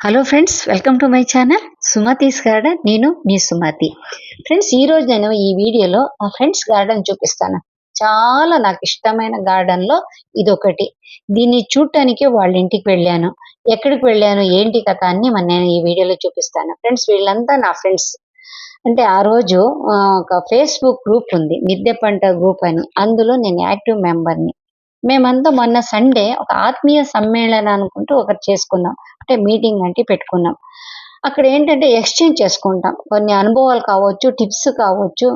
Hello friends welcome to my channel Sumathi's garden నేను మీ Sumathi friends ఈరోజు నేను ఈ వీడియోలో మా ఫ్రెండ్స్ గార్డెన్ చూపిస్తాను. చాలా నాకు ఇష్టమైన గార్డెన్లో ఇదొకటి. దీన్ని చూడటానికి వాళ్ళ ఇంటికి వెళ్ళాను. ఎక్కడికి వెళ్ళాను ఏంటి కథ అన్ని నేను ఈ వీడియోలో చూపిస్తాను. ఫ్రెండ్స్ వీళ్ళంతా నా ఫ్రెండ్స్ అంటే ఆ రోజు ఒక ఫేస్బుక్ గ్రూప్ ఉంది. మిద్దె పంట గ్రూప్ అని. అందులో నేను యాక్టివ్ మెంబర్ని మేమంతా మొన్న సండే ఒక ఆత్మీయ సమ్మేళనం అనుకుంటూ ఒకటి చేసుకున్నాం. అంటే మీటింగ్ అంటే పెట్టుకున్నాం. అక్కడ ఏంటంటే ఎక్స్చేంజ్ చేసుకుంటాం. కొన్ని అనుభవాలు కావచ్చు టిప్స్ కావచ్చు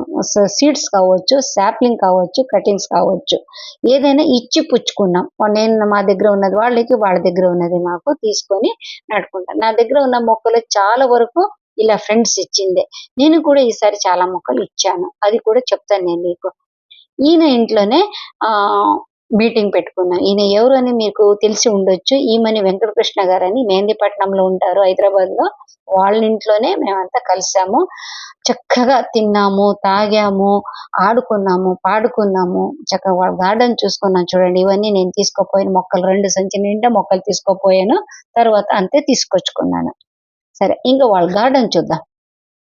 సీడ్స్ కావచ్చు శాప్లింగ్ కావచ్చు కటింగ్స్ కావచ్చు. ఏదైనా ఇచ్చి పుచ్చుకున్నాం. నేను మా దగ్గర ఉన్నది వాళ్ళకి వాళ్ళ దగ్గర ఉన్నది మాకు తీసుకొని నడుకుంటాం నా దగ్గర ఉన్న మొక్కలు చాలా వరకు ఇలా ఫ్రెండ్స్ ఇచ్చిందే. నేను కూడా ఈసారి చాలా మొక్కలు ఇచ్చాను. అది కూడా చెప్తాను నేను మీకు. ఈయన ఇంట్లోనే ఆ మీటింగ్ పెట్టుకున్నాం. ఈయన ఎవరు అని మీకు తెలిసి ఉండొచ్చు. ఈమెని వెంకటకృష్ణ గారు అని మెహందీపట్నంలో ఉంటారు. హైదరాబాద్లో వాళ్ళ ఇంట్లోనే మేమంతా కలిసాము. చక్కగా తిన్నాము తాగాము ఆడుకున్నాము పాడుకున్నాము. చక్కగా వాళ్ళ గార్డెన్ చూసుకున్నాం చూడండి. ఇవన్నీ నేను తీసుకోపోయాను. మొక్కలు రెండు సంచి నిండా మొక్కలు తీసుకోపోయాను. తర్వాత అంతే తీసుకొచ్చుకున్నాను. సరే ఇంకా వాళ్ళ గార్డెన్ చూద్దాం.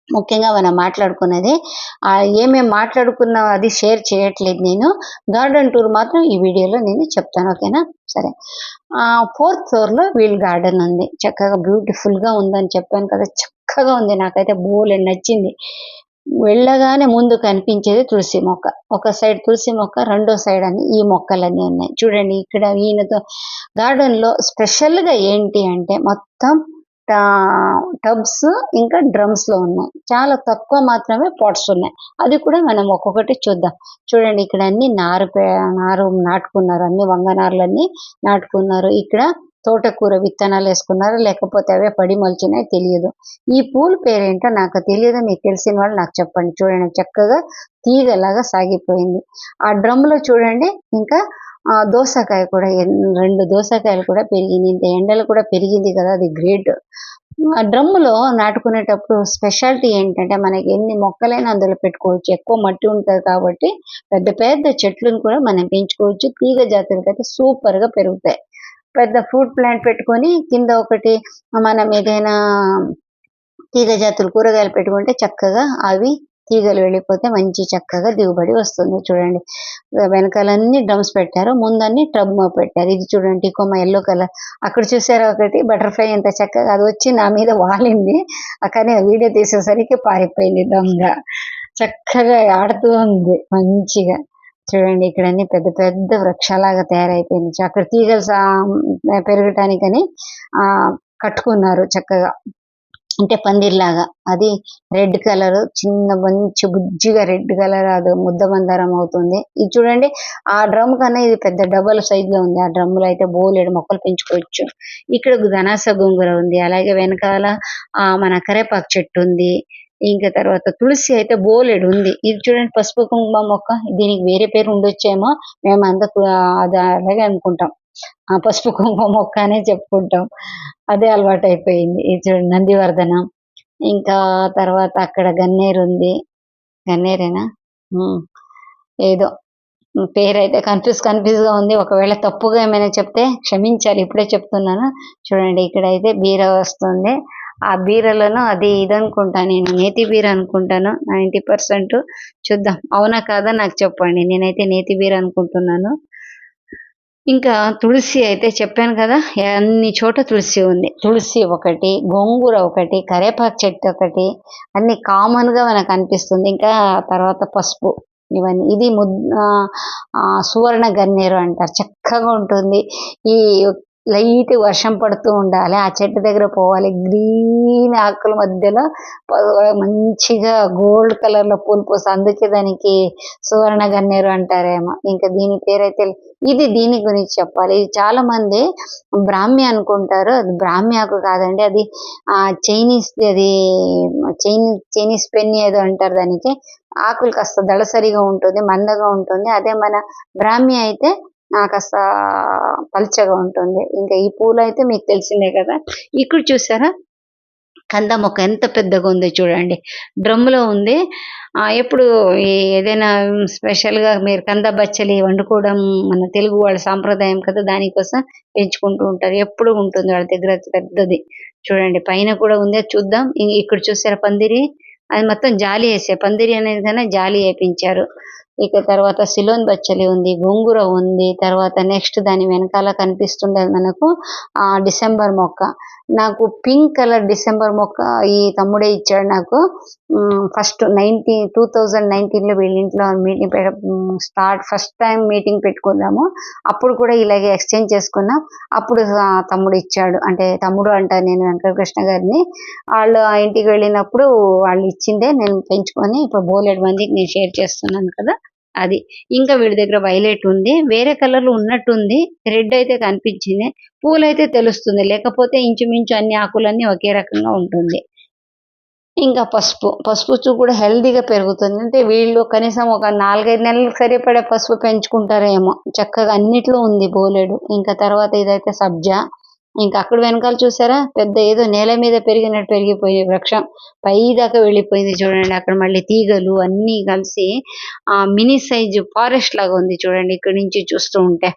ముఖ్యంగా మనం మాట్లాడుకున్నది ఏమేమి ఏమేం అది షేర్ చేయట్లేదు నేను. గార్డెన్ టూర్ మాత్రం ఈ వీడియోలో నేను చెప్తాను ఓకేనా? సరే. ఆ ఫోర్త్ ఫ్లోర్లో వీల్ గార్డెన్ ఉంది. చక్కగా బ్యూటిఫుల్గా ఉందని చెప్పాను కదా చక్కగా ఉంది. నాకైతే బోలే నచ్చింది. వెళ్ళగానే ముందు కనిపించేది తులసి మొక్క. ఒక సైడ్ తులసి మొక్క రెండో సైడ్ అని ఈ మొక్కలన్నీ ఉన్నాయి. చూడండి ఇక్కడ ఈయనతో గార్డెన్లో స్పెషల్గా ఏంటి అంటే మొత్తం టబ్స్ ఇంకా డ్రమ్స్లో ఉన్నాయి. చాలా తక్కువ మాత్రమే పాట్స్ ఉన్నాయి. అది కూడా మనం ఒక్కొక్కటి చూద్దాం. చూడండి ఇక్కడ అన్ని నారు పే- నారు నాటుకున్నారు. అన్ని వంగనారులన్నీ నాటుకున్నారు. ఇక్కడ తోటకూర విత్తనాలు వేసుకున్నారు. లేకపోతే అవే పడి మొలిచినాయి తెలియదు. ఈ పూల పేరేంటో నాకు తెలియదు. మీకు తెలిసిన వాళ్ళు నాకు చెప్పండి. చూడండి చక్కగా తీగలాగా సాగిపోయింది. ఆ డ్రమ్లో చూడండి ఇంకా దోసకాయ కూడా రెండు దోసకాయలు కూడా పెరిగింది. ఇంత ఎండలు కూడా పెరిగింది కదా అది గ్రేట్. ఆ డ్రమ్ములో నాటుకునేటప్పుడు స్పెషాలిటీ ఏంటంటే మనకి ఎన్ని మొక్కలైనా అందులో పెట్టుకోవచ్చు. ఎక్కువ మట్టి ఉంటుంది కాబట్టి పెద్ద పెద్ద చెట్లను కూడా మనం పెంచుకోవచ్చు. తీగ జాతులకి అయితే సూపర్గా పెరుగుతాయి. పెద్ద ఫ్రూట్ ప్లాంట్ పెట్టుకొని కింద ఒకటి మనం ఏదైనా తీగ జాతులు కూరగాయలు పెట్టుకుంటే చక్కగా అవి తీగలు వెళ్ళిపోతే మంచి చక్కగా దిగుబడి వస్తుంది చూడండి. వెనకాలన్నీ డ్రమ్స్ పెట్టారు ముందన్ని ట్రబ్ పెట్టారు. ఇది చూడండి కొమ్మ ఎల్లో కలర్. అక్కడ చూసారా ఒకటి? బటర్ఫ్లై ఎంత చక్కగా అది వచ్చి నా మీద వాలింది. కానీ వీడియో తీసేసరికి పారిపోయింది దొంగ. చక్కగా ఆడుతూ ఉంది మంచిగా. చూడండి ఇక్కడ అన్ని పెద్ద పెద్ద వృక్షాలాగా తయారైపోయింది. అక్కడ తీగలు సా- పెరగటానికని ఆ కట్టుకున్నారు చక్కగా. అంటే పందిర్లాగా అది రెడ్ కలర్ చిన్న మంచి బుజ్జిగా రెడ్ కలర్ అది ముద్ద మందారం అవుతుంది. ఇది చూడండి ఆ డ్రమ్ కన్నా ఇది పెద్ద డబల్ సైజ్లో ఉంది. ఆ డ్రమ్లో అయితే బోలెడు మొక్కలు పెంచుకోవచ్చు. ఇక్కడ ధనాస గోంగూర ఉంది. అలాగే వెనకాల ఆ మన కరేపాకు చెట్టు ఉంది. ఇంకా తర్వాత తులసి అయితే బోలెడు ఉంది. ఇది చూడండి పసుపు కుంకుమ మొక్క. దీనికి వేరే పేరు ఉండొచ్చేమో. మేము అంత అది అలాగే అనుకుంటాం. ఆ పసుపు కుంకుమ మొక్క అనే చెప్పుకుంటాం. అదే అలవాటు అయిపోయింది ఇది చూడండి నందివర్ధనం. ఇంకా తర్వాత అక్కడ గన్నేరు ఉంది. గన్నేరేనా? ఏదో. పేరైతే కన్ఫ్యూజ్ కన్ఫ్యూజ్గా ఉంది. ఒకవేళ తప్పుగా ఏమైనా చెప్తే క్షమించాలి. ఇప్పుడే చెప్తున్నాను. చూడండి ఇక్కడైతే బీర వస్తుంది. ఆ బీరలను అది ఇది అనుకుంటా నేను. నేతి బీర అనుకుంటాను. నైంటీ పర్సెంట్ చూద్దాం. అవునా కాదా? నాకు చెప్పండి. నేనైతే నేతి బీర అనుకుంటున్నాను. ఇంకా తులసి అయితే చెప్పాను కదా అన్ని చోట తులసి ఉంది. తులసి ఒకటి గోంగూర ఒకటి కరేపాకు చెట్టు ఒకటి అన్ని కామన్గా మనకు అనిపిస్తుంది. ఇంకా తర్వాత పసుపు ఇవన్నీ. ఇది ముద్ సువర్ణ గన్నేరు అంటారు. చక్కగా ఉంటుంది. ఈ లైట్ వర్షం పడుతూ ఉండాలి. ఆ చెట్టు దగ్గర పోవాలి. గ్రీన్ ఆకుల మధ్యలో మంచిగా గోల్డ్ కలర్లో పూలు పోసి అందుకే దానికి సువర్ణ గన్నేరు అంటారేమో. ఇంకా దీని పేరైతే ఇది దీని గురించి చెప్పాలి. ఇది చాలా మంది బ్రాహ్మి అనుకుంటారు. అది బ్రాహ్మి ఆకు కాదండి. అది ఆ చైనీస్ అది చైనీస్ చైనీస్ పెన్ ఏదో అంటారు దానికి. ఆకులు కాస్త దళసరిగా ఉంటుంది మందగా ఉంటుంది. అదే మన బ్రాహ్మి అయితే కాస్త పల్చగా ఉంటుంది. ఇంకా ఈ పూలు అయితే మీకు తెలిసిందే కదా. ఇక్కడ చూసారా? కంద మొక్క ఎంత పెద్దగా ఉందో చూడండి. డ్రమ్ములో ఉంది. ఎప్పుడు ఈ- ఏదైనా స్పెషల్గా మీరు కంద బచ్చలి వండుకోవడం మన తెలుగు వాళ్ళ సాంప్రదాయం కదా దానికోసం పెంచుకుంటూ ఉంటారు. ఎప్పుడు ఉంటుంది వాళ్ళ దగ్గర పెద్దది. చూడండి పైన కూడా ఉంది. అది చూద్దాం ఇక్కడ చూసారా పందిరి? అది మొత్తం జాలి వేసే పందిరి అనేది కన్నా జాలి వేపించారు. ఇక తర్వాత సిలోన్ బచ్చలి ఉంది గోంగూర ఉంది తర్వాత నెక్స్ట్ దాని వెనకాల కనిపిస్తుండేది మనకు ఆ డిసెంబర్ మొక్క. నాకు పింక్ కలర్ డిసెంబర్ మొక్క ఈ తమ్ముడే ఇచ్చాడు నాకు. ఫస్ట్ నైన్టీన్ టూ థౌజండ్ నైన్టీన్లో వీళ్ళ ఇంట్లో meeting start first time meeting పెట్టుకున్నాము. అప్పుడు కూడా ఇలాగే ఎక్స్చేంజ్ చేసుకున్నాం. అప్పుడు తమ్ముడు ఇచ్చాడు. అంటే తమ్ముడు అంట నేను వెంకటకృష్ణ గారిని. వాళ్ళు ఆ ఇంటికి వెళ్ళినప్పుడు వాళ్ళు ఇచ్చిందే నేను పెంచుకొని ఇప్పుడు బోలెడు మందికి నేను షేర్ చేస్తున్నాను కదా. అది. ఇంకా వీడి దగ్గర వైలెట్ ఉంది. వేరే కలర్ ఉన్నట్టుంది. రెడ్ అయితే కనిపించింది. పూలైతే తెలుస్తుంది. లేకపోతే ఇంచుమించు అన్ని ఆకులన్నీ ఒకే రకంగా ఉంటుంది. ఇంకా పసుపు. పసుపు కూడా హెల్దీగా పెరుగుతుంది. అంటే వీళ్ళు కనీసం ఒక నాలుగైదు నెలలకు సరిపడే పసుపు పెంచుకుంటారేమో. చక్కగా అన్నిట్లో ఉంది బోలెడు. ఇంకా తర్వాత ఇదైతే సబ్జా. ఇంకా అక్కడ వెనకాల చూసారా? పెద్ద ఏదో నేల మీద పెరిగినట్టు పెరిగిపోయే వృక్షం. పై దాకా వెళ్ళిపోయింది చూడండి. అక్కడ మళ్ళీ తీగలు అన్ని కలిసి ఆ మినీ సైజు ఫారెస్ట్ లాగా ఉంది చూడండి. ఇక్కడ నుంచి చూస్తూ ఉంటే.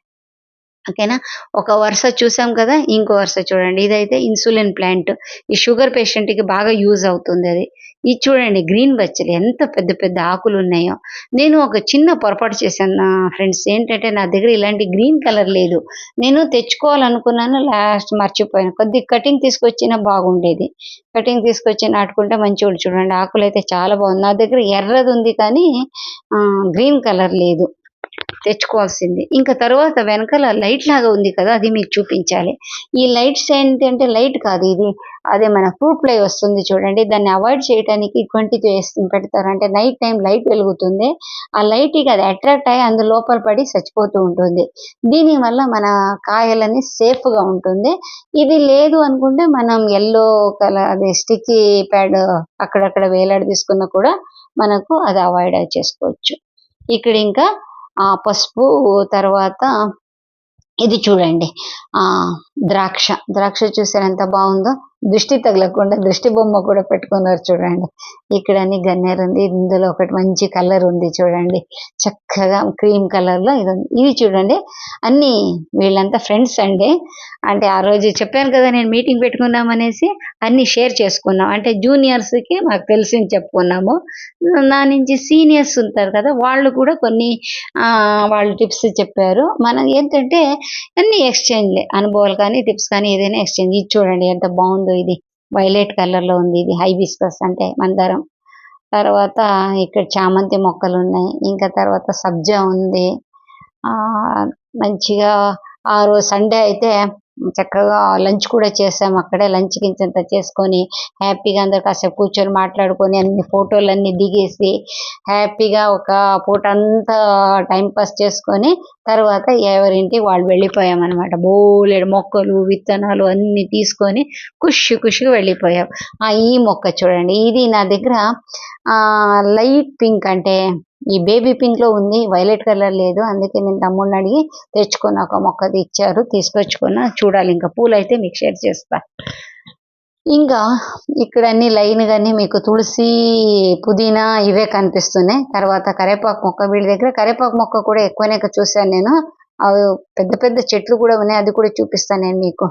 ఓకేనా? ఒక వరుస చూసాం కదా ఇంకో వరుస చూడండి. ఇదైతే ఇన్సులిన్ ప్లాంట్. ఈ షుగర్ పేషెంట్కి బాగా యూజ్ అవుతుంది అది. ఇది చూడండి గ్రీన్ బచ్చలి ఎంత పెద్ద పెద్ద ఆకులు ఉన్నాయో. నేను ఒక చిన్న పొరపాటు చేశాను ఫ్రెండ్స్. ఏంటంటే నా దగ్గర ఇలాంటి గ్రీన్ కలర్ లేదు. నేను తెచ్చుకోవాలనుకున్నాను లాస్ట్ మర్చిపోయాను. కొద్ది కటింగ్ తీసుకొచ్చినా బాగుండేది. కటింగ్ తీసుకొచ్చి నాటుకుంటే మంచిగా చూడండి ఆకులు అయితే చాలా బాగుంది. నా దగ్గర ఎర్రది ఉంది కానీ గ్రీన్ కలర్ లేదు. తెచ్చుకోవాల్సింది. ఇంకా తర్వాత వెనకాల లైట్ లాగా ఉంది కదా అది మీకు చూపించాలి. ఈ లైట్స్ ఏంటంటే లైట్ కాదు ఇది. అదే మన ఫ్రూట్ ఫ్లై వస్తుంది చూడండి. దాన్ని అవాయిడ్ చేయడానికి ట్వంటీ వేసి పెడతారు. అంటే నైట్ టైం లైట్ వెలుగుతుంది. ఆ లైట్కి అది అట్రాక్ట్ అయ్యి అందు లోపల పడి చచ్చిపోతూ ఉంటుంది. దీని వల్ల మన కాయలని సేఫ్గా ఉంటుంది. ఇది లేదు అనుకుంటే మనం ఎల్లో కలర్ అదే స్టిక్కీ ప్యాడ్ అక్కడక్కడ వేలాడి తీసుకున్నా కూడా మనకు అది అవాయిడ్ చేసుకోవచ్చు. ఇక్కడ ఇంకా ఆ పసుపు తర్వాత ఇది చూడండి. ఆ ద్రాక్ష. ద్రాక్ష చూసారు ఎంత బాగుందో. దృష్టి తగలకుండా దృష్టి బొమ్మ కూడా పెట్టుకున్నారు చూడండి. ఇక్కడ అన్ని గన్నేరు ఉంది. ఇందులో ఒకటి మంచి కలర్ ఉంది చూడండి. చక్కగా క్రీమ్ కలర్లో ఇది ఉంది. ఇవి చూడండి. అన్ని వీళ్ళంతా ఫ్రెండ్స్ అండి. అంటే ఆ రోజు చెప్పాను కదా నేను మీటింగ్ పెట్టుకున్నాం అనేసి అన్ని షేర్ చేసుకున్నాం. అంటే జూనియర్స్కి మాకు తెలిసింది చెప్పుకున్నాము. నా నుంచి సీనియర్స్ ఉంటారు కదా వాళ్ళు కూడా కొన్ని వాళ్ళు టిప్స్ చెప్పారు. మనం ఏంటంటే అన్ని ఎక్స్చేంజ్ అనుభవాలు కానీ టిప్స్ కానీ ఏదైనా ఎక్స్చేంజ్. ఇది చూడండి ఎంత బాగుంది. ఇది? వైలెట్ కలర్లో ఉంది ఇది హైబిస్కస్ అంటే మందారం. తర్వాత ఇక్కడ చామంతి మొక్కలు ఉన్నాయి. ఇంకా తర్వాత సబ్జా ఉంది. ఆ మంచిగా ఆ రోజు సండే అయితే చక్కగా లంచ్ కూడా చేసాం. అక్కడే లంచ్ కించంత చేసుకొని హ్యాపీగా అందరు కాసేపు కూర్చొని మాట్లాడుకొని అన్ని ఫోటోలు దిగేసి హ్యాపీగా ఒక పూట అంతా టైం పాస్ చేసుకొని తర్వాత ఎవరింటికి వాళ్ళు వెళ్ళిపోయాం అనమాట బోలెడు మొక్కలు విత్తనాలు అన్ని తీసుకొని ఖుషి ఖుషిగా వెళ్ళిపోయాం. ఆ ఈ మొక్క చూడండి. ఇది నా దగ్గర లైట్ పింక్ అంటే ఈ బేబీ పింక్లో ఉంది వైలెట్ కలర్ లేదు అందుకే నేను తమ్ముడిని అడిగి తెచ్చుకున్న ఒక మొక్కది ఇచ్చారు తీసుకొచ్చుకున్న చూడాలి. ఇంకా పూలు అయితే మీకు షేర్ చేస్తా. ఇంకా ఇక్కడ అన్ని లైన్ గాని మీకు తులసి పుదీనా ఇవే కనిపిస్తున్నాయి. తర్వాత కరేపాకు మొక్క వీళ్ళ దగ్గర కరేపాకు మొక్క కూడా ఎక్కువనే చూశాను నేను. అవి పెద్ద పెద్ద చెట్లు కూడా ఉన్నాయి అది కూడా చూపిస్తాను నేను మీకు.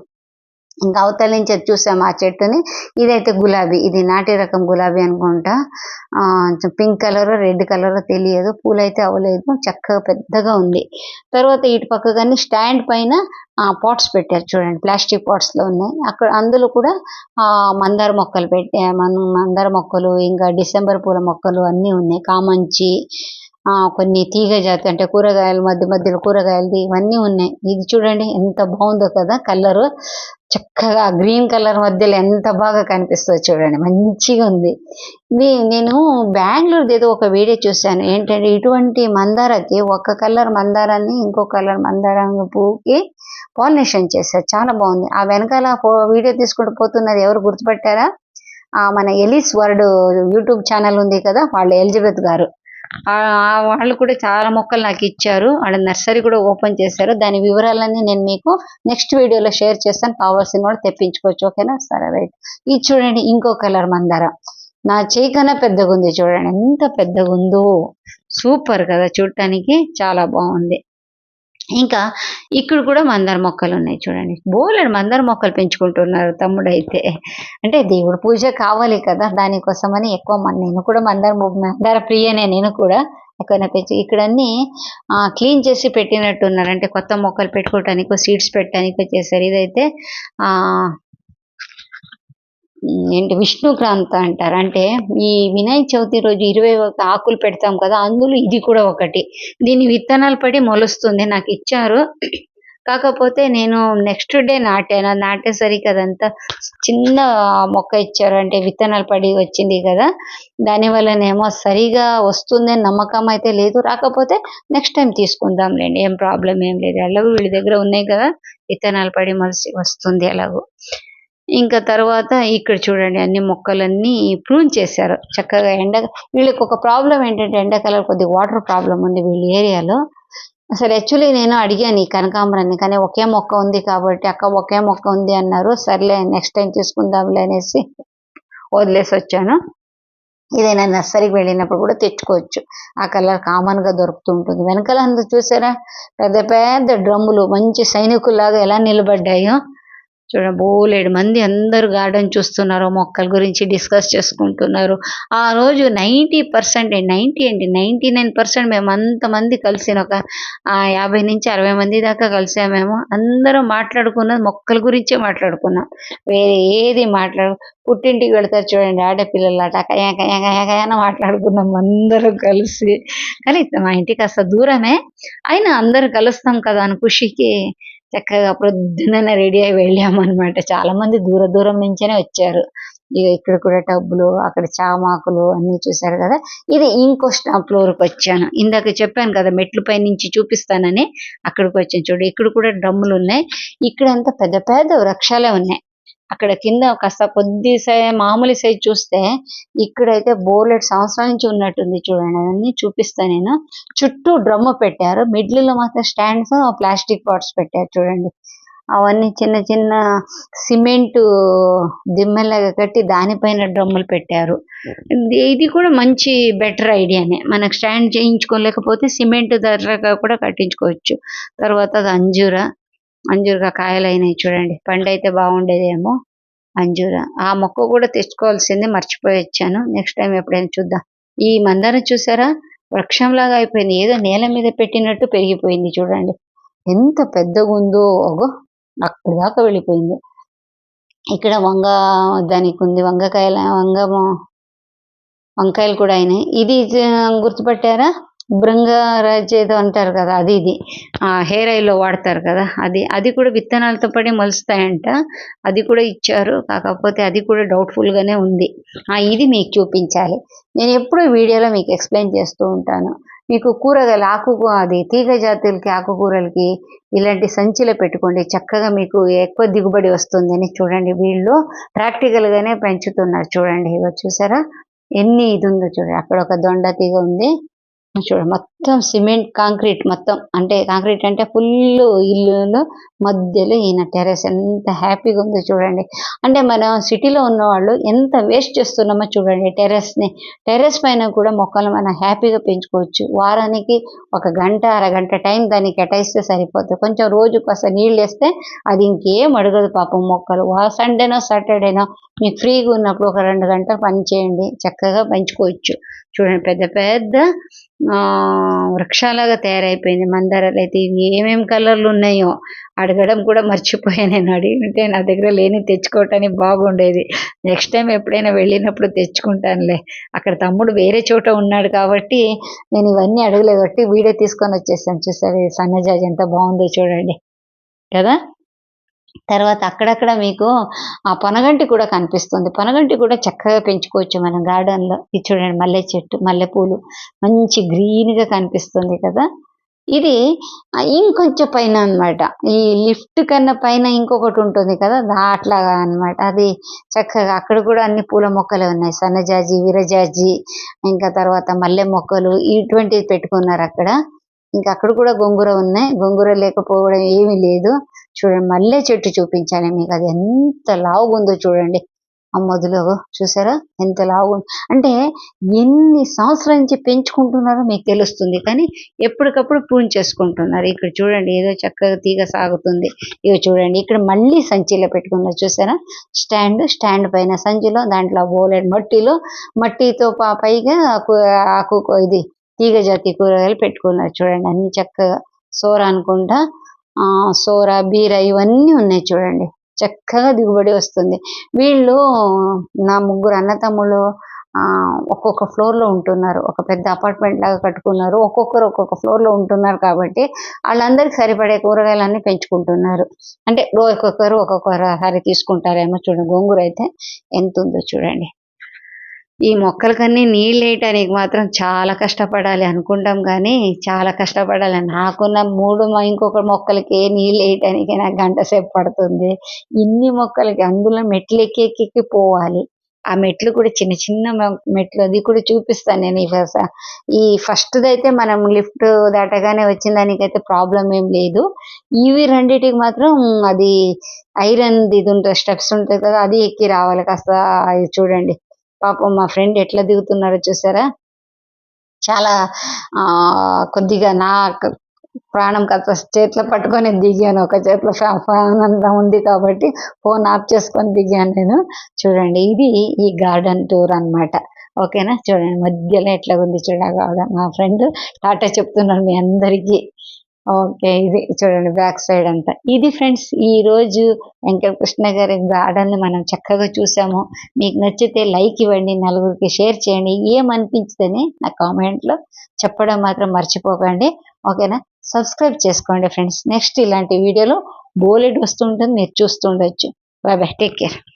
ఇంకా అవతల నుంచి అది చూసాము ఆ చెట్టుని. ఇదైతే గులాబీ ఇది నాటి రకం గులాబీ అనుకుంటా. పింక్ కలర్ రెడ్ కలర్ తెలియదు. పూలైతే అవ్వలేదు చక్కగా పెద్దగా ఉంది. తర్వాత ఇటు పక్క కానీ స్టాండ్ పైన పాట్స్ పెట్టారు చూడండి. ప్లాస్టిక్ పాట్స్లో ఉన్నాయి. అక్కడ అందులో కూడా మందార మొక్కలు పెట్టే మందార మొక్కలు ఇంకా డిసెంబర్ పూల మొక్కలు అన్నీ ఉన్నాయి. కామంచి కొన్ని తీగ జాతి అంటే కూరగాయలు మధ్య మధ్యలో కూరగాయలది ఇవన్నీ ఉన్నాయి. ఇది చూడండి ఎంత బాగుందో కదా కలర్. చక్కగా గ్రీన్ కలర్ మధ్యలో ఎంత బాగా కనిపిస్తుంది చూడండి మంచిగా ఉంది. ఇది నేను బెంగళూరు ఏదో ఒక వీడియో చూశాను. ఏంటంటే ఇటువంటి మందారకి ఒక కలర్ మందారాన్ని ఇంకో కలర్ మందారం పువ్వుకి పాలినేషన్ చేశారు. చాలా బాగుంది. ఆ వెనకాల వీడియో తీసుకుంటూ పోతున్నది ఎవరు గుర్తుపెట్టారా? ఆ మన ఎలిస్ వర్డ్ యూట్యూబ్ ఛానల్ ఉంది కదా వాళ్ళు ఎలిజబెత్ గారు. వాళ్ళు కూడా చాలా మొక్కలు నాకు ఇచ్చారు. అండ్ నర్సరీ కూడా ఓపెన్ చేశారు. దాని వివరాలన్నీ నేను మీకు నెక్స్ట్ వీడియోలో షేర్ చేస్తాను. కావాల్సిన కూడా తెప్పించుకోవచ్చు. ఓకేనా? సరే రైట్. ఇది చూడండి ఇంకో కలర్ మందార. నా చేయి కన్నా పెద్దగా ఉంది చూడండి. ఎంత పెద్దగా ఉందో సూపర్ కదా చూడటానికి. చాలా బాగుంది. ఇంకా ఇక్కడ కూడా మందార మొక్కలు ఉన్నాయి చూడండి. బోలెడు మందార మొక్కలు పెంచుకుంటున్నారు తమ్ముడు అయితే అంటే దేవుడు పూజ కావాలి కదా దానికోసమని ఎక్కువ మన నేను కూడా మందార మందార ప్రియనే నేను కూడా ఎక్కువ పెంచి ఇక్కడ అన్ని క్లీన్ చేసి పెట్టినట్టున్నారు. అంటే కొత్త మొక్కలు పెట్టుకోవటానికి సీడ్స్ పెట్టడానికి చేశారు ఇదైతే ఆ ఏంటి విష్ణుక్రాంత అంటారు? అంటే ఈ వినాయక చవితి రోజు ఇరవై ఒక ఆకులు పెడతాం కదా అందులో ఇది కూడా ఒకటి. దీని విత్తనాలు పడి మొలుస్తుంది నాకు ఇచ్చారు. కాకపోతే నేను నెక్స్ట్ డే నాటాను అది నాటేసరికి అదంతా చిన్న మొక్క ఇచ్చారు అంటే విత్తనాలు పడి వచ్చింది కదా. దానివల్లనేమో సరిగా వస్తుందని నమ్మకం అయితే లేదు. రాకపోతే నెక్స్ట్ టైం తీసుకుందాంలేండి ఏం ప్రాబ్లం ఏం లేదు. ఎలాగో వీళ్ళ దగ్గర ఉన్నాయి కదా విత్తనాలు పడి మొలిసి వస్తుంది ఎలాగో. ఇంకా తర్వాత ఇక్కడ చూడండి అన్ని మొక్కలన్నీ ప్రూన్ చేశారు. చక్కగా ఎండ వీళ్ళకి ఒక ప్రాబ్లం ఏంటంటే ఎండాకాలం కొద్దిగా వాటర్ ప్రాబ్లం ఉంది వీళ్ళ ఏరియాలో. అసలు యాక్చువల్లీ నేను అడిగాను ఈ కనకాంబరాన్ని కానీ ఒకే మొక్క ఉంది కాబట్టి అక్క ఒకే మొక్క ఉంది అన్నారు. సర్లే నెక్స్ట్ టైం తీసుకుందాంలే అనేసి వదిలేసి వచ్చాను. ఏదైనా నర్సరీకి వెళ్ళినప్పుడు కూడా తెచ్చుకోవచ్చు. ఆ కలర్ కామన్గా దొరుకుతుంటుంది వెనకాల అందరు చూసారా? పెద్ద పెద్ద డ్రమ్ములు మంచి సైనికుల్లాగా ఎలా నిలబడ్డాయో. చూడ బోలేడు మంది అందరూ గార్డెన్ చూస్తున్నారు మొక్కల గురించి డిస్కస్ చేసుకుంటున్నారు. ఆ రోజు నైంటీ పర్సెంట్ నైంటీ ఏంటి? నైంటీ నైన్ పర్సెంట్ మేము అంతమంది కలిసిన ఒక యాభై నుంచి అరవై మంది దాకా కలిసామేమో అందరం మాట్లాడుకున్నది మొక్కల గురించే మాట్లాడుకున్నాం. వేరే ఏది మాట్లాడు పుట్టింటికి వెళ్తారు చూడండి ఆడపిల్లలాట కయా కయా కయా కయా మాట్లాడుకున్నాం అందరం కలిసి. కానీ మా ఇంటికి కాస్త దూరమే. అయినా అందరూ కలుస్తాం కదా అని ఖుషికి. చక్కగా ప్రొద్దున రెడీ అయి వెళ్ళామన్నమాట. చాలా మంది దూర దూరం నుంచేనే వచ్చారు. ఇక ఇక్కడ కూడా టబ్బులు అక్కడ చామాకులు అన్ని చూశారు కదా. ఇది ఇంకో ఫ్లోర్కి వచ్చాను. ఇందాక చెప్పాను కదా మెట్ల పై నుంచి చూపిస్తానని. అక్కడికి వచ్చాను చూడు ఇక్కడ కూడా డ్రమ్ములు ఉన్నాయి. ఇక్కడ అంతా పెద్ద పెద్ద వృక్షాలే ఉన్నాయి. అక్కడ కింద కాస్త కొద్ది సై మామూలు సైజ్ చూస్తే ఇక్కడైతే బోర్లెట్ సంవత్సరాల నుంచి ఉన్నట్టుంది చూడండి అవన్నీ చూపిస్తాను నేను. చుట్టూ డ్రమ్ము పెట్టారు. మిడిల్లో మాత్రం స్టాండ్స్ ప్లాస్టిక్ పాట్స్ పెట్టారు చూడండి. అవన్నీ చిన్న చిన్న సిమెంట్ దిమ్మెలాగా కట్టి దానిపైన డ్రమ్ములు పెట్టారు. ఇది- కూడా మంచి బెటర్ ఐడియానే మనకు స్టాండ్ చేయించుకోలేకపోతే సిమెంట్ ధరగా కూడా కట్టించుకోవచ్చు. తర్వాత అది అంజూర. అంజూరుగా కాయలు అయినాయి చూడండి. పండు అయితే బాగుండేదేమో అంజూర. ఆ మొక్క కూడా తెచ్చుకోవాల్సింది మర్చిపోయి వచ్చాను. నెక్స్ట్ టైం ఎప్పుడైనా చూద్దాం. ఈ మందారం చూసారా? వృక్షంలాగా అయిపోయింది. ఏదో నేల మీద పెట్టినట్టు పెరిగిపోయింది చూడండి. ఎంత పెద్దగా ఉందో అగో అక్కడి దాకా వెళ్ళిపోయింది. ఇక్కడ వంగ దానికి ఉంది వంగకాయల వంగ వంకాయలు కూడా అయినాయి. ఇది గుర్తుపట్టారా? బృంగరాజ్ ఏదో అంటారు కదా అది ఇది. హెయిర్ ఆయిల్లో వాడతారు కదా అది అది కూడా విత్తనాలతో పడి మలుస్తాయంట. అది కూడా ఇచ్చారు కాకపోతే అది కూడా డౌట్ఫుల్గానే ఉంది. ఇది మీకు చూపించాలి. నేను ఎప్పుడూ వీడియోలో మీకు ఎక్స్ప్లెయిన్ చేస్తూ ఉంటాను. మీకు కూరగాయలు ఆకు అది తీగ జాతులకి ఆకుకూరలకి ఇలాంటి సంచిలో పెట్టుకోండి. చక్కగా మీకు ఎక్కువ దిగుబడి వస్తుందని చూడండి. వీళ్ళు ప్రాక్టికల్గానే పెంచుతున్నారు. చూడండి ఇవ్వ చూసారా? ఎన్ని ఇది ఉందో చూడండి. అక్కడ ఒక దొండ తీగ ఉంది. చూడండి మొత్తం సిమెంట్ కాంక్రీట్ మొత్తం. అంటే కాంక్రీట్ అంటే ఫుల్ ఇల్లు మధ్యలో ఈయన టెర్రస్. ఎంత హ్యాపీగా ఉందో చూడండి. అంటే మనం సిటీలో ఉన్న వాళ్ళు ఎంత వేస్ట్ చేస్తున్నామో చూడండి టెర్రస్ని పైన కూడా మొక్కలు మనం హ్యాపీగా పెంచుకోవచ్చు. వారానికి ఒక గంట అరగంట టైం దానికి కేటాయిస్తే సరిపోతుంది. కొంచెం రోజు కాస్త నీళ్ళు వేస్తే అది ఇంకేం అడగదు పాపం మొక్కలు. సండేనో సాటర్డేనో మీకు ఫ్రీగా ఉన్నప్పుడు ఒక రెండు గంటలు పని చేయండి. చక్కగా పెంచుకోవచ్చు. చూడండి పెద్ద పెద్ద వృక్షాలాగా తయారైపోయింది. మందారాలు అయితే ఇవి ఏమేం కలర్లు ఉన్నాయో అడగడం కూడా మర్చిపోయాను నేను. అడిగితే నా దగ్గర లేని తెచ్చుకోవటానికి బాగుండేది. నెక్స్ట్ టైం ఎప్పుడైనా వెళ్ళినప్పుడు తెచ్చుకుంటానులే. అక్కడ తమ్ముడు వేరే చోట ఉన్నాడు కాబట్టి నేను ఇవన్నీ అడగలేదు. కాబట్టి వీడియో తీసుకొని వచ్చేసాను. చూసారు సన్నజాజి ఎంత బాగుందో చూడండి. కదా? తర్వాత అక్కడక్కడ మీకు ఆ పొనగంటి కూడా కనిపిస్తుంది. పొనగంటి కూడా చక్కగా పెంచుకోవచ్చు మనం గార్డెన్లో ఇది చూడండి మల్లె చెట్టు మల్లెపూలు మంచి గ్రీన్గా కనిపిస్తుంది కదా. ఇది ఇంకొంచెం పైన అన్నమాట. ఈ లిఫ్ట్ కన్నా పైన ఇంకొకటి ఉంటుంది కదా దాట్లాగా అన్నమాట. అది చక్కగా అక్కడ కూడా అన్ని పూల మొక్కలు ఉన్నాయి. సన్నజాజి విరజాజి ఇంకా తర్వాత మల్లె మొక్కలు ఇటువంటివి పెట్టుకున్నారు అక్కడ. ఇంకా అక్కడ కూడా గొంగుర ఉన్నాయి. గొంగుర లేకపోవడం ఏమీ లేదు. చూడండి మల్లె చెట్టు చూపించాను మీకు. అది ఎంత లావుగా ఉందో చూడండి. ఆ మొదలు చూసారా? ఎంత లావు అంటే ఎన్ని సంవత్సరాల నుంచి పెంచుకుంటున్నారో మీకు తెలుస్తుంది. కానీ ఎప్పటికప్పుడు పూజ చేసుకుంటున్నారు. ఇక్కడ చూడండి ఏదో చక్కగా తీగ సాగుతుంది. ఇక చూడండి ఇక్కడ మళ్ళీ సంచిలో పెట్టుకున్నారు చూసారా? స్టాండ్ స్టాండ్ పైన సంచిలో దాంట్లో బోలెడ్ మట్టిలో మట్టితో పా- పైగా ఆకు ఆకు ఇది తీగ జాతి కూరగాయలు పెట్టుకున్నారు. చూడండి అన్ని చక్కగా సోర అనుకుంటా సోర బీర ఇవన్నీ ఉన్నాయి చూడండి. చక్కగా దిగుబడి వస్తుంది. వీళ్ళు నా ముగ్గురు అన్నతమ్ములు ఒక్కొక్క ఫ్లోర్లో ఉంటున్నారు. ఒక పెద్ద అపార్ట్మెంట్ లాగా కట్టుకున్నారు. ఒక్కొక్కరు ఒక్కొక్క ఫ్లోర్లో ఉంటున్నారు కాబట్టి వాళ్ళందరికీ సరిపడే కూరగాయలన్నీ పెంచుకుంటున్నారు. అంటే ఒక్కొక్కరు ఒక్కొక్కసారి తీసుకుంటారేమో చూడండి. గోంగూర అయితే ఎంత ఉందో చూడండి. ఈ మొక్కలకన్నీ నీళ్ళు వేయటానికి మాత్రం చాలా కష్టపడాలి అనుకుంటాం కానీ చాలా కష్టపడాలి. నాకున్న మూడు ఇంకొక మొక్కలకి నీళ్ళు వేయటానికి నాకు గంట సేపు పడుతుంది. ఇన్ని మొక్కలకి అందులో మెట్లు ఎక్కి ఎక్కి పోవాలి. ఆ మెట్లు కూడా చిన్న చిన్న మెట్లు అది కూడా చూపిస్తాను నేను ఈ ఈ ఫస్ట్ అయితే మనం లిఫ్ట్ దాటగానే వచ్చిన దానికైతే ప్రాబ్లం ఏం లేదు. ఇవి రెండిటికి మాత్రం అది ఐరన్ ఇది ఉంటుంది స్టెప్స్ ఉంటుంది కదా అది ఎక్కి రావాలి కాస్త. చూడండి. పాపం మా ఫ్రెండ్ ఎట్లా దిగుతున్నారో చూసారా? చాలా ఆ కొద్దిగా నా ప్రాణం కాస్త చేతిలో పట్టుకొని దిగాను. ఒక చేతిలో ప్రాణంగా ఉంది కాబట్టి ఫోన్ ఆఫ్ చేసుకొని దిగాను నేను. చూడండి ఇది ఈ గార్డెన్ టూర్ అన్నమాట. ఓకేనా? చూడండి మధ్యలో ఎట్లా ఉంది చూడ గార్డెన్. మా ఫ్రెండ్ టాటా చెప్తున్నాను మీ అందరికీ. ఓకే ఇది చూడండి బ్యాక్ సైడ్ అంతా. ఇది ఫ్రెండ్స్ ఈ రోజు వెంకటకృష్ణ గారి గార్డెన్ మనం చక్కగా చూసాము. మీకు నచ్చితే లైక్ ఇవ్వండి నలుగురికి షేర్ చేయండి. ఏమనిపించదని నా కామెంట్లో చెప్పడం మాత్రం మర్చిపోకండి. ఓకేనా? సబ్స్క్రైబ్ చేసుకోండి ఫ్రెండ్స్. నెక్స్ట్ ఇలాంటి వీడియోలో బోలెడ్ వస్తుంటుంది మీరు చూస్తుండొచ్చు బాయ్ బాయ్ టేక్ కేర్.